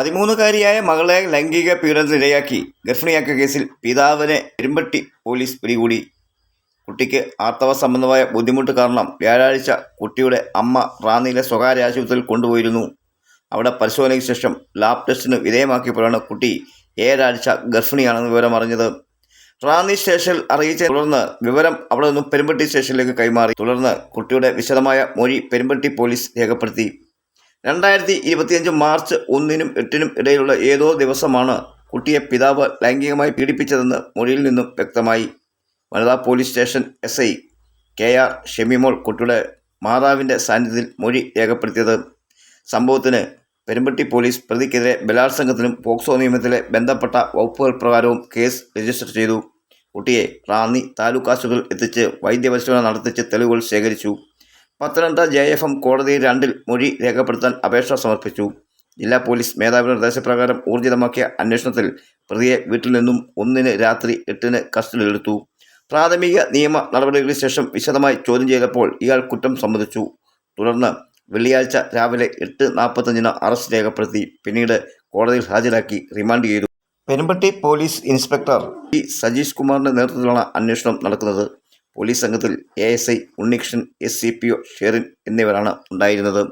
പതിമൂന്നുകാരിയായ മകളെ ലൈംഗിക പീഡനത്തിനിരയാക്കി ഗർഭിണിയാക്കിയ കേസിൽ പിതാവിനെ പെരുമ്പട്ടി പോലീസ് പിടികൂടി. കുട്ടിക്ക് ആർത്തവ സംബന്ധമായ ബുദ്ധിമുട്ട് കാരണം വ്യാഴാഴ്ച കുട്ടിയുടെ അമ്മ റാന്നിയിലെ സ്വകാര്യ ആശുപത്രിയിൽ കൊണ്ടുപോയിരുന്നു. അവിടെ പരിശോധനയ്ക്ക് ശേഷം ലാബ് ടെസ്റ്റിന് വിധേയമാക്കിയപ്പോഴാണ് കുട്ടി ഏഴാഴ്ച ഗർഭിണിയാണെന്ന് വിവരം അറിഞ്ഞത് റാന്നി സ്റ്റേഷനിൽ അറിയിച്ച തുടർന്ന് വിവരം അവിടെ നിന്നും പെരുമ്പട്ടി സ്റ്റേഷനിലേക്ക് കൈമാറി. തുടർന്ന് കുട്ടിയുടെ വിശദമായ മൊഴി പെരുമ്പട്ടി പോലീസ് രേഖപ്പെടുത്തി. രണ്ടായിരത്തി ഇരുപത്തിയഞ്ച് മാർച്ച് ഒന്നിനും എട്ടിനും ഇടയിലുള്ള ഏതോ ദിവസമാണ് കുട്ടിയെ പിതാവ് ലൈംഗികമായി പീഡിപ്പിച്ചതെന്ന് മൊഴിയിൽ നിന്നും വ്യക്തമായി. വനിതാ police station S I K R Shemimol കുട്ടിയുടെ മാതാവിന്റെ സാന്നിധ്യത്തിൽ മൊഴി രേഖപ്പെടുത്തിയത്. സംഭവത്തിന് പെരുമ്പട്ടി പോലീസ് പ്രതിക്കെതിരെ ബലാത്സംഗത്തിനും പോക്സോ നിയമത്തിലെ ബന്ധപ്പെട്ട വകുപ്പുകൾ പ്രകാരവും കേസ് രജിസ്റ്റർ ചെയ്തു. കുട്ടിയെ റാന്നി താലൂക്ക് ആശുപത്രിയിൽ എത്തിച്ച് വൈദ്യപരിശോധന നടത്തിച്ച് തെളിവുകൾ ശേഖരിച്ചു. പത്തനംതിട്ട ജെ എഫ് എം കോടതിയിൽ രണ്ടിൽ മൊഴി രേഖപ്പെടുത്താൻ അപേക്ഷ സമർപ്പിച്ചു. ജില്ലാ പോലീസ് മേധാവിയുടെ നിർദ്ദേശപ്രകാരം ഊർജിതമാക്കിയ അന്വേഷണത്തിൽ പ്രതിയെ വീട്ടിൽ നിന്നും ഒന്നിന് രാത്രി എട്ടിന് കസ്റ്റഡിയിലെടുത്തു. പ്രാഥമിക നിയമ നടപടികൾക്ക് ശേഷം വിശദമായി ചോദ്യം ചെയ്തപ്പോൾ ഇയാൾ കുറ്റം സമ്മതിച്ചു. തുടർന്ന് വെള്ളിയാഴ്ച രാവിലെ എട്ട് നാൽപ്പത്തഞ്ചിന് അറസ്റ്റ് രേഖപ്പെടുത്തി. പിന്നീട് കോടതിയിൽ ഹാജരാക്കി റിമാൻഡ് ചെയ്തു. Perumpatti police inspector P Sajeesh കുമാറിന്റെ നേതൃത്വത്തിലാണ് അന്വേഷണം നടക്കുന്നത്. പോലീസ് സംഘത്തിൽ A S I Unnikrishnan S C P O Sherin എന്നിവരാണ് ഉണ്ടായിരുന്നത്.